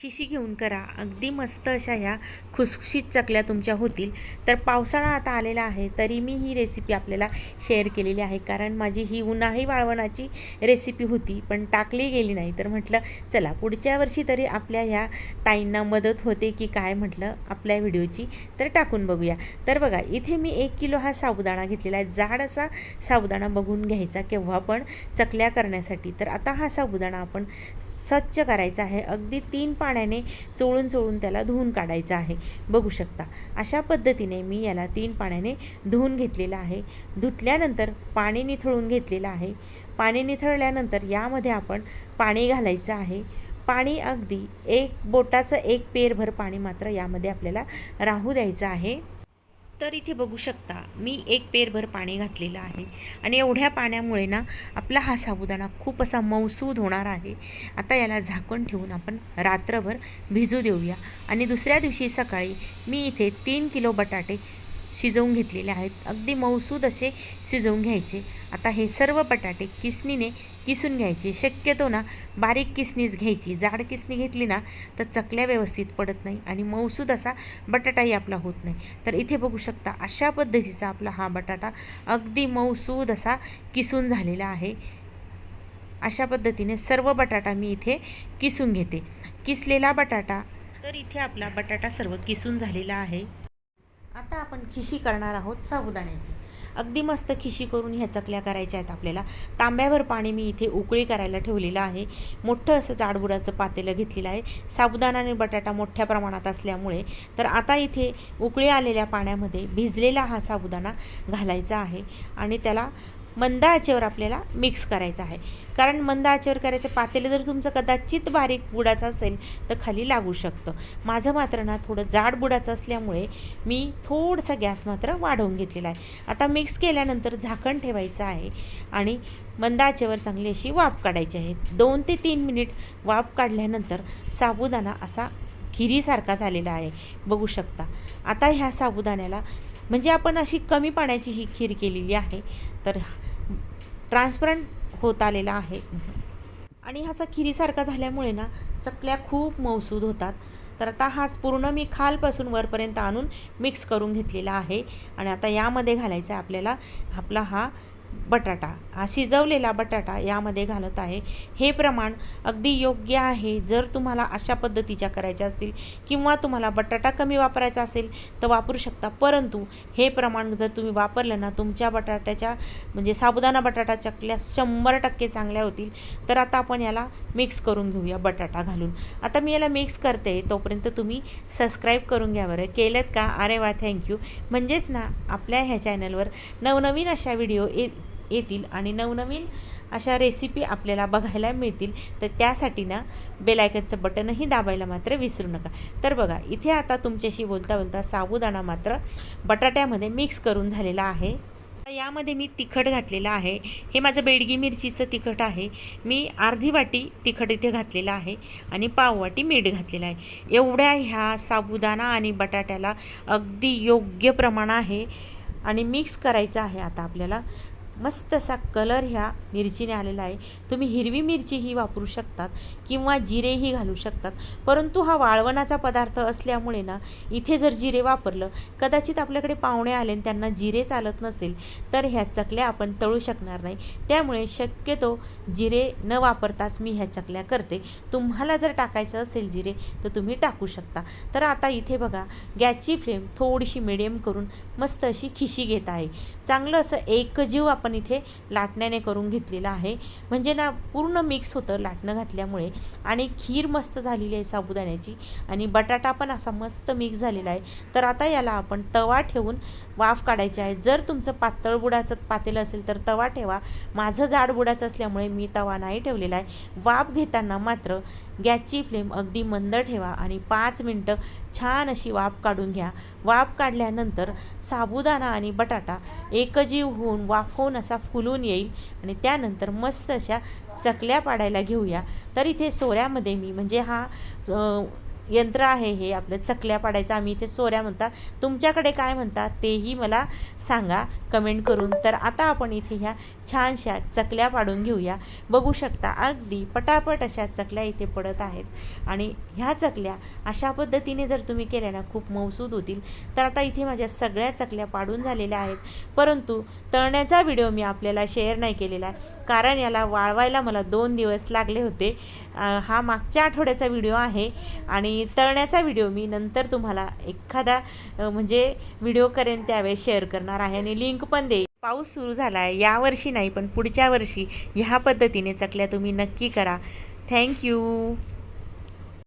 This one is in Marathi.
खिशी घेऊन करा. अगदी मस्त अशा ह्या खुसखुशीत चकल्या तुमच्या होतील. तर पावसाळा आता आलेला आहे तरी मी ही रेसिपी आपल्याला शेअर केलेली आहे. कारण माझी ही उन्हाळी वाळवणाची रेसिपी होती पण टाकली गेली नाही. तर म्हटलं चला पुढच्या वर्षी तरी आपल्या ह्या ताईंना मदत होते की काय म्हटलं आपल्या व्हिडिओची तर टाकून बघूया. तर बघा इथे मी एक किलो हा साबुदाणा घेतलेला आहे. जाड असा साबुदाणा बघून घ्यायचा केव्हा पण चकल्या करण्यासाठी. तर आता हा साबुदाणा आपण स्वच्छ करायचा आहे. अगदी तीन पाण्याने चोळून चोळून त्याला धुवून काढायचं आहे. बघू शकता अशा पद्धतीने मी याला तीन पाण्याने धुवून घेतलेलं आहे. धुतल्यानंतर पाणी निथळून घेतलेलं आहे. पाणी निथळल्यानंतर यामध्ये आपण पाणी घालायचं आहे. पाणी अगदी एक बोटाचं एक पेरभर पाणी मात्र यामध्ये आपल्याला राहू द्यायचं आहे. तर इथे बघू शकता मी एक पेरभर पाणी घातलेलं आहे. आणि एवढ्या पाण्यामुळे ना आपला हा साबुदाणा खूप असा मौसूद होणार आहे. आता याला झाकण ठेवून आपण रात्रभर भिजू देऊया. आणि दुसऱ्या दिवशी सकाळी मी इथे तीन किलो बटाटे शिजवून घेतलेले आहेत. अगदी मौसूद असे शिजवून घ्यायचे. आता हे सर्व बटाटे किसणीने किसून घ्यायचे. शक्यतो ना बारीक किसणीच घ्यायची. जाड किसणी घेतली ना तर चकल्या व्यवस्थित पडत नाही आणि मौसूद असा बटाटाही आपला होत नाही. तर इथे बघू शकता अशा पद्धतीचा आपला हा बटाटा अगदी मौसूद असा किसून झालेला आहे. अशा पद्धतीने सर्व बटाटा मी इथे किसून घेते. किसलेला बटाटा तर इथे आपला बटाटा सर्व किसून झालेला आहे. आता आपण खिशी करणार आहोत साबुदाण्याची. अगदी मस्त खिशी करून ह्या चकल्या करायच्या आहेत आपल्याला. तांब्यावर पाणी मी इथे उकळी करायला ठेवलेलं आहे. मोठं असं जाडबुडाचं पातेलं घेतलेलं आहे. साबुदाणा आणि बटाटा मोठ्या प्रमाणात असल्यामुळे तर आता इथे उकळी आलेल्या पाण्यामध्ये भिजलेला हा साबुदाणा घालायचा आहे आणि त्याला मंद आचेवर आपल्याला मिक्स करायचं आहे. कारण मंद आचेवर करायचं पातेलं जर तुमचं कदाचित बारीक बुडाचं असेल तर खाली लागू शकतं. माझं मात्र ना थोडं जाड बुडाचं असल्यामुळे मी थोडासा गॅस मात्र वाढवून घेतलेला आहे. आता मिक्स केल्यानंतर झाकण ठेवायचं आहे आणि मंद आचेवर चांगली अशी वाफ काढायची आहे. दोन ते तीन मिनिट वाफ काढल्यानंतर साबुदाणा असा खिरीसारखा झालेला आहे. बघू शकता. आता ह्या साबुदाण्याला म्हणजे आपण अशी कमी पाण्याची ही खीर केलेली आहे. तर ट्रान्सपरंट होत आलेला आहे. आणि हा असा खिरीसारखा झाल्यामुळे ना चकल्या खूप मौसूद होतात. तर आता हाच पूर्ण मी खालपासून वरपर्यंत आणून मिक्स करून घेतलेला आहे. आणि आता यामध्ये घालायचा आहे आपल्याला. आपला हा बटाटा. हा शिजवलेला बटाटा यामध्ये घालत आहे. हे प्रमाण अगदी योग्य आहे. जर तुम्हाला अशा पद्धतीच्या करायच्या असतील किंवा तुम्हाला बटाटा कमी वापरायचा असेल तर वापरू शकता. परंतु हे प्रमाण जर तुम्ही वापरलं ना तुमच्या बटाट्याच्या म्हणजे साबुदाणा बटाटा चकल्या शंभर टक्के चांगल्या होतील. तर आता आपण याला मिक्स करून घेऊया बटाटा घालून. आता मी याला मिक्स करते. तोपर्यंत तुम्ही सबस्क्राईब करून घ्या बरं. केलं का? अरे वा थँक्यू म्हणजेच ना आपल्या ह्या चॅनलवर नवनवीन अशा व्हिडिओ ये येतील आणि नवनवीन अशा रेसिपी आपल्याला बघायला मिळतील तर त्यासाठी ना बेलायकनचं बटनही दाबायला मात्र विसरू नका. तर बघा इथे आता तुमच्याशी बोलता बोलता साबुदाणा मात्र बटाट्यामध्ये मिक्स करून झालेला आहे. यामध्ये मी तिखट घातलेलं आहे. हे माझं बेडगी मिरचीचं तिखट आहे. मी अर्धी वाटी तिखट इथे घातलेलं आहे आणि पाव वाटी मीठ घातलेलं आहे. एवढ्या ह्या साबुदाणा आणि बटाट्याला अगदी योग्य प्रमाण आहे आणि मिक्स करायचं आहे आता आपल्याला. मस्त असा कलर ह्या मिरचीने आलेला आहे. तुम्ही हिरवी मिरचीही वापरू शकतात किंवा जिरेही घालू शकतात. परंतु हा वाळवणाचा पदार्थ असल्यामुळे ना इथे जर जिरे वापरलं कदाचित आपल्याकडे पाहुणे आले आणि त्यांना जिरे चालत नसेल तर ह्या चकल्या आपण तळू शकणार नाही. त्यामुळे शक्यतो जिरे न वापरताच मी ह्या चकल्या करते. तुम्हाला जर टाकायचं असेल जिरे तर तुम्ही टाकू शकता. तर आता इथे बघा गॅसची फ्लेम थोडीशी मिडियम करून मस्त अशी खिशी घेत आहे. चांगलं असं एकजीव आपण इथे लाटण्याने करून घेतलेलं आहे. म्हणजे ना पूर्ण मिक्स होतं लाटणं घातल्यामुळे. आणि खीर मस्त झालेली आहे साबुदाण्याची. आणि बटाटा पण असा मस्त मिक्स झालेला आहे. तर आता याला आपण तवा ठेवून वाफ काढायची आहे. जर तुमचं पातळ बुडाचं पातेलं असेल तर तवा ठेवा. माझं जाड बुडाचं असल्यामुळे मी तवा नाही ठेवलेला आहे. वाफ घेताना मात्र गॅसची फ्लेम अगदी मंद ठेवा आणि पाच मिनटं छान अशी वाफ काढून घ्या. वाफ काढल्यानंतर साबुदाणा आणि बटाटा एकजीव होऊन वाफ होऊन असा फुलून येईल आणि त्यानंतर मस्त अशा चकल्या पाडायला घेऊया. तर इथे सोऱ्यामध्ये मी म्हणजे हा यंत्र आहे हे आपलं चकल्या पाडायचं. आम्ही इथे सोऱ्या म्हणतात तुमच्याकडे काय म्हणतात तेही मला सांगा कमेंट करून. तर आता आपण इथे ह्या छानशा चकल्या पाडून घेऊया. बघू शकता अगदी पटापट अशा चकल्या इथे पडत आहेत. आणि ह्या चकल्या अशा पद्धतीने जर तुम्ही केल्या ना खूप मौसूद होतील. तर आता इथे माझ्या सगळ्या चकल्या पाडून झालेल्या आहेत. परंतु तळण्याचा व्हिडिओ मी आपल्याला शेअर नाही केलेला. आहे कारण याला वाळवायला मला दोन दिवस लागले होते. हा मागच्या आठवड्याचा व्हिडिओ आहे आणि तळण्याचा व्हिडिओ मी नंतर तुम्हाला एखादा म्हणजे व्हिडिओ करेन त्यावेळेस शेअर करणार आहे आणि लिंक पण देईल पाऊस सुरू झाला आहे यावर्षी नाही पण पुढच्या वर्षी ह्या पद्धतीने चकल्या तुम्ही नक्की करा. थँक्यू